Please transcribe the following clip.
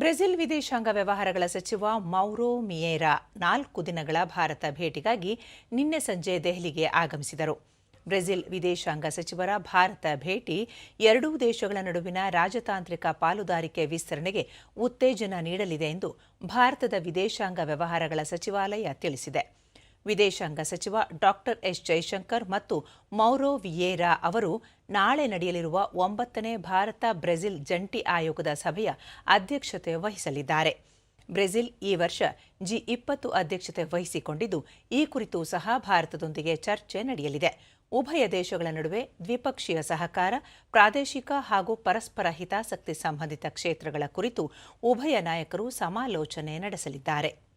Brazil ವಿದೇಶಾಂಗ ವ್ಯವಹಾರಗಳ ಸಚಿವ ಮೌರೋ ಮಿಯೇರಾ ನಾಲ್ಕು ದಿನಗಳ ಭಾರತ ಭೇಟಿಗಾಗಿ ನಿನ್ನೆ ಸಂಜೆ ದೆಹಲಿಗೆ ಆಗಮಿಸಿದರು. ಬ್ರೆಜಿಲ್ ವಿದೇಶಾಂಗ ಸಚಿವರ ಭಾರತ ಭೇಟಿ ಎರಡೂ ದೇಶಗಳ ನಡುವಿನ ರಾಜತಾಂತ್ರಿಕ ಪಾಲುದಾರಿಕೆ ವಿಸ್ತರಣೆಗೆ ಉತ್ತೇಜನ ನೀಡಲಿದೆ ಎಂದು ಭಾರತದ ವಿದೇಶಾಂಗ ವ್ಯವಹಾರಗಳ ಸಚಿವಾಲಯ ತಿಳಿಸಿದೆ. ವಿದೇಶಾಂಗ ಸಚಿವ ಡಾಕ್ಟರ್ ಎಸ್ ಜೈಶಂಕರ್ ಮತ್ತು ಮೌರೋ ವಿಯೇರಾ ಅವರು ನಾಳೆ ನಡೆಯಲಿರುವ ಒಂಬತ್ತನೇ ಭಾರತ ಬ್ರೆಜಿಲ್ ಜಂಟಿ ಆಯೋಗದ ಸಭೆಯ ಅಧ್ಯಕ್ಷತೆ ವಹಿಸಲಿದ್ದಾರೆ. ಬ್ರೆಜಿಲ್ ಈ ವರ್ಷ ಜಿ ಇಪ್ಪತ್ತು ಅಧ್ಯಕ್ಷತೆ ವಹಿಸಿಕೊಂಡಿದ್ದು, ಈ ಕುರಿತು ಸಹ ಭಾರತದೊಂದಿಗೆ ಚರ್ಚೆ ನಡೆಯಲಿದೆ. ಉಭಯ ದೇಶಗಳ ನಡುವೆ ದ್ವಿಪಕ್ಷೀಯ ಸಹಕಾರ, ಪ್ರಾದೇಶಿಕ ಹಾಗೂ ಪರಸ್ಪರ ಹಿತಾಸಕ್ತಿ ಸಂಬಂಧಿತ ಕ್ಷೇತ್ರಗಳ ಕುರಿತು ಉಭಯ ನಾಯಕರು ಸಮಾಲೋಚನೆ ನಡೆಸಲಿದ್ದಾರೆ.